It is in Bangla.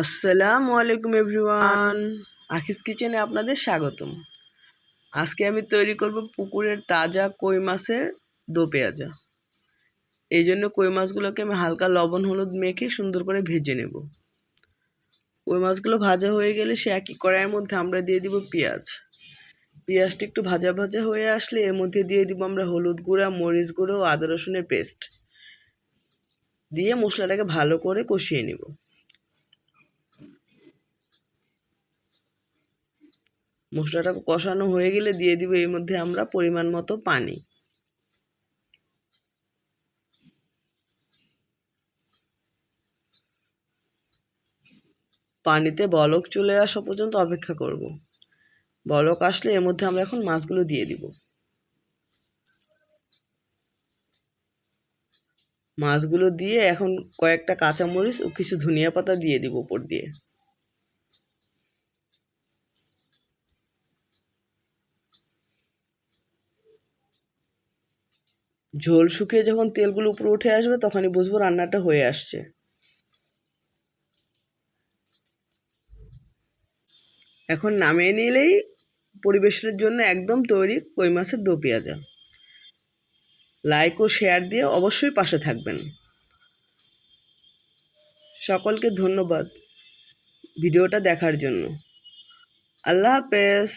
আসসালামু আলাইকুম এভরিওয়ান। আখিস কিচেনে আপনাদের স্বাগতম। আজকে আমি তৈরি করব পুকুরের তাজা কই মাছের দো পেঁয়াজা। এই জন্য কই মাছগুলোকে আমি হালকা লবণ হলুদ মেখে সুন্দর করে ভেজে নেব। কই মাছগুলো ভাজা হয়ে গেলে সে একই কড়াইয়ের মধ্যে আমরা দিয়ে দিব পেঁয়াজ। পেঁয়াজটা একটু ভাজা ভাজা হয়ে আসলে এর মধ্যে দিয়ে দিব আমরা হলুদ গুঁড়া মরিচ গুঁড়ো ও আদা রসুনের পেস্ট। দিয়ে মশলাটাকে ভালো করে কষিয়ে নেব। মশলাটা কষানো হয়ে গেলে দিয়ে দিব এর মধ্যে আমরা পরিমাণ মতো পানি। পানিতে বলক চলে আসা পর্যন্ত অপেক্ষা করব। বলক আসলে এর মধ্যে আমরা এখন মাছগুলো দিয়ে দিব। মাছগুলো দিয়ে এখন কয়েকটা কাঁচামরিচ ও কিছু ধনিয়া পাতা দিয়ে দিব উপর দিয়ে। ঝোল শুকিয়ে যখন তেলগুলো উপরে উঠে আসবে, তখনই বুঝব রান্নাটা হয়ে আসছে। এখন নামিয়ে নিলেই পরিবেশনের জন্য একদম তৈরি কই মাছের দো পেঁয়াজা। লাইক ও শেয়ার দিয়ে অবশ্যই পাশে থাকবেন। সকলকে ধন্যবাদ ভিডিওটা দেখার জন্য। আল্লাহ হাফেজ।